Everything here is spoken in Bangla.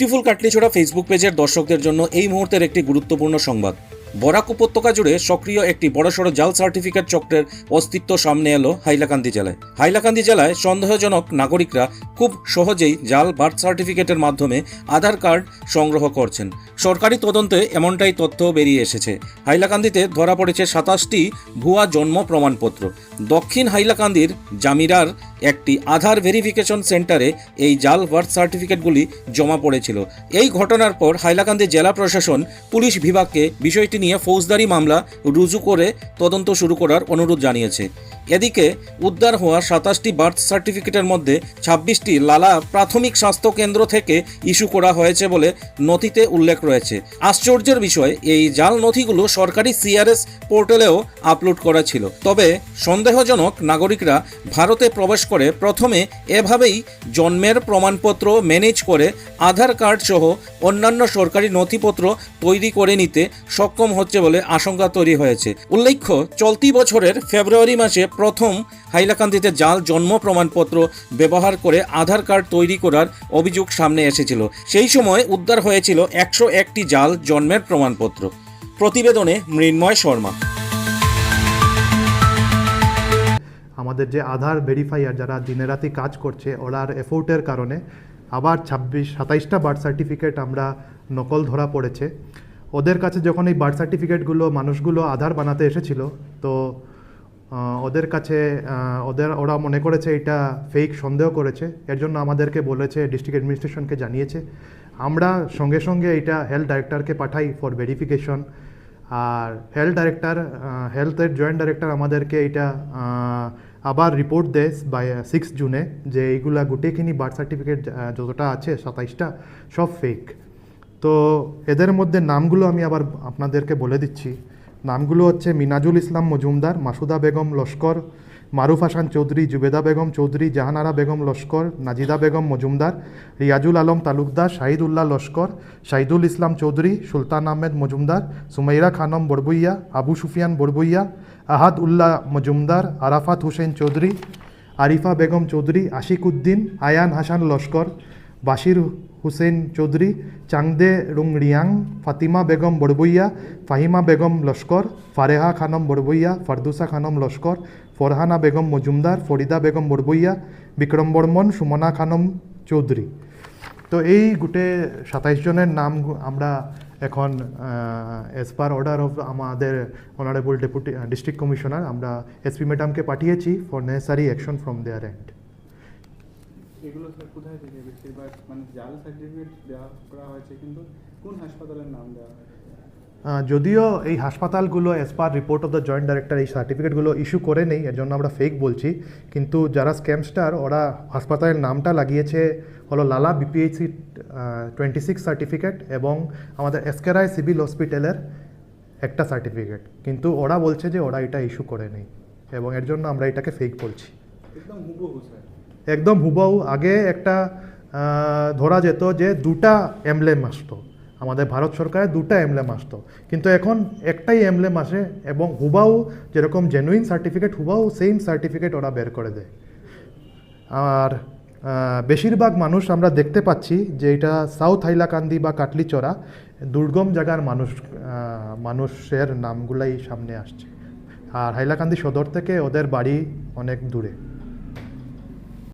বিউটিফুল কাটলিছোড়া ফেসবুক পেজের দর্শকদের জন্য এই মুহূর্তের একটি গুরুত্বপূর্ণ সংবাদ। বরাক উপত্যকা জুড়ে সক্রিয় একটি বড়সড় জাল সার্টিফিকেট চক্রের অস্তিত্ব সামনে এলো হাইলাকান্দি জেলায়। হাইলাকান্দি জেলায় সন্দেহজনক নাগরিকরা খুব সহজেই জাল বার্থ সার্টিফিকেটের মাধ্যমে আধার কার্ড সংগ্রহ করছেন। সরকারি তদন্তে এমনটাই তথ্য বেরিয়ে এসেছে। হাইলাকান্দিতে ধরা পড়েছে সাতাশটি ভুয়া জন্ম প্রমাণপত্র। দক্ষিণ হাইলাকান্দির জামিরার একটি আধার ভেরিফিকেশন সেন্টারে এই জাল বার্থ সার্টিফিকেটগুলি জমা পড়েছিল। এই ঘটনার পর হাইলাকান্দি জেলা প্রশাসন, পুলিশ বিভাগকে বিষয়টি নিয়ে ফৌজদারি মামলা রুজু করে তদন্ত শুরু করার অনুরোধ জানিয়েছে। এদিকে উদ্ধার হওয়া সাতাশটি বার্থ সার্টিফিকেটের মধ্যে ছাব্বিশটি লালা প্রাথমিক স্বাস্থ্য কেন্দ্র থেকে ইস্যু করা হয়েছে বলে নথিতে উল্লেখ রয়েছে। আশ্চর্যের বিষয়, এই জাল নথিগুলো সরকারি সিআরএস পোর্টালেও আপলোড করা ছিল। তবে সন্দেহজনক, নাগরিকরা ভারতে প্রবেশ করে প্রথমে এভাবেই জন্মের প্রমাণপত্র ম্যানেজ করে আধার কার্ড সহ অন্যান্য সরকারি নথিপত্র তৈরি করে নিতে সক্ষম হচ্ছে বলে আশঙ্কা তৈরি হয়েছে। উল্লেখ্য, চলতি বছরের ফেব্রুয়ারি মাসে প্রথম হাইলাকান্দিতে জাল জন্ম প্রমাণপত্র ব্যবহার করে আধার কার্ড তৈরি করার অভিযোগ সামনে এসেছিল। সেই সময় উদ্ধার হয়েছিল একশো একটি জাল জন্মের প্রমাণপত্র। প্রতিবেদনে মৃন্ময় শর্মা। আমাদের যে আধার ভেরিফাইয়ার যারা দিনেরাতি কাজ করছে ওরার এফোর্টের কারণে আবার ছাব্বিশ, সাতাইশটা বার্থ সার্টিফিকেট আমরা নকল ধরা পড়েছে। ওদের কাছে যখন এই বার্থ সার্টিফিকেটগুলো মানুষগুলো আধার বানাতে এসেছিল, তো ওদের কাছে ওদের, ওরা মনে করেছে এটা ফেক সন্দেহ করেছে। এর জন্য আমাদেরকে বলেছে ডিস্ট্রিক্ট অ্যাডমিনিস্ট্রেশনকে জানিয়েছে। আমরা সঙ্গে সঙ্গে এটা হেলথ ডাইরেক্টরকে পাঠাই ফর ভেরিফিকেশন আর হেলথ ডাইরেক্টর হেলথের জয়েন্ট ডাইরেক্টর আমাদেরকে এটা আবার রিপোর্ট দেয় বাই সিক্স জুনে যে এইগুলা গোটেখিনি বার্থ সার্টিফিকেট যতটা আছে সাতাইশটা, সব ফেক তো এদের মধ্যে নামগুলো আমি আবার আপনাদেরকে বলে দিচ্ছি। নামগুলো হচ্ছে মিনাজুল ইসলাম মজুমদার, মাসুদা বেগম লস্কর মারুফ হাসান চৌধুরী, জুবেদা বেগম চৌধুরী, জাহানারা বেগম লস্কর, নাজিদা বেগম মজুমদার, রিয়াজুল আলম তালুকদার, শাহিদুল্লাহ লস্কর, শাহিদুল ইসলাম চৌধুরী, সুলতান আহমেদ মজুমদার, সুমাইরা খানম বড়বইয়া, আবু সুফিয়ান বড়বইয়া, আহাদ উল্লাহ মজুমদার, আরাফাত হুসেন চৌধুরী, আরিফা বেগম চৌধুরী, আশিক উদ্দিন, আয়ান হাসান লস্কর বাশির হুসেন চৌধুরী, চাংদে রুংরিয়াং, ফাতিমা বেগম বড়বইয়া, ফাহিমা বেগম লস্কর, ফারেহা খানম বড়বইয়া, ফারদুসা খানম লস্কর, ফরহানা বেগম মজুমদার, ফরিদা বেগম বড়বইয়া, বিক্রম বর্মন, সুমনা খানম চৌধুরী। তো এই গোটে সাতাইশ জনের নাম আমরা এখন এজ পার অর্ডার অফ আমাদের অনারেবল ডেপুটি ডিস্ট্রিক্ট কমিশনার আমরা এসপি ম্যাডামকে পাঠিয়েছি for necessary action from there end এগুলো স্যার কোথায় থেকে বেশিরভাগ মানে জাল সার্টিফিকেট দেওয়া করা হয়েছে কিন্তু কোন হাসপাতালের নাম দেওয়া হয়েছে? যদিও এই হাসপাতালগুলো as per report of the joint director এই সার্টিফিকেটগুলো ইস্যু করে নেই এর জন্য আমরা ফেক বলছি। কিন্তু যারা স্ক্যামস্টার ওরা হাসপাতালের নামটা লাগিয়েছে হলো লালা বিপিএইচসি টোয়েন্টি সিক্স সার্টিফিকেট এবং আমাদের এসকেরাই সিভিল হসপিটালের একটা সার্টিফিকেট কিন্তু ওরা বলছে যে ওরা এটা ইস্যু করে নেই এবং এর জন্য আমরা এটাকে ফেক বলছি। একদম হুবহু স্যার একদম হুবাহু আগে একটা ধরা যেত যে দুটা এমব্লেম আসতো। আমাদের ভারত সরকারের দুটা এমব্লেম আসতো। কিন্তু এখন একটাই এমব্লেম আসে এবং হুবাহু যেরকম জেনুইন সার্টিফিকেট হুবাহু সেম সার্টিফিকেট ওরা বের করে দেয়। আর বেশিরভাগ মানুষ আমরা দেখতে পাচ্ছি যে এটা সাউথ হাইলাকান্দি বা কাটলিচড়া, দুর্গম জায়গার মানুষ মানুষের নামগুলাই সামনে আসছে। আর হাইলাকান্দি সদর থেকে ওদের বাড়ি অনেক দূরে।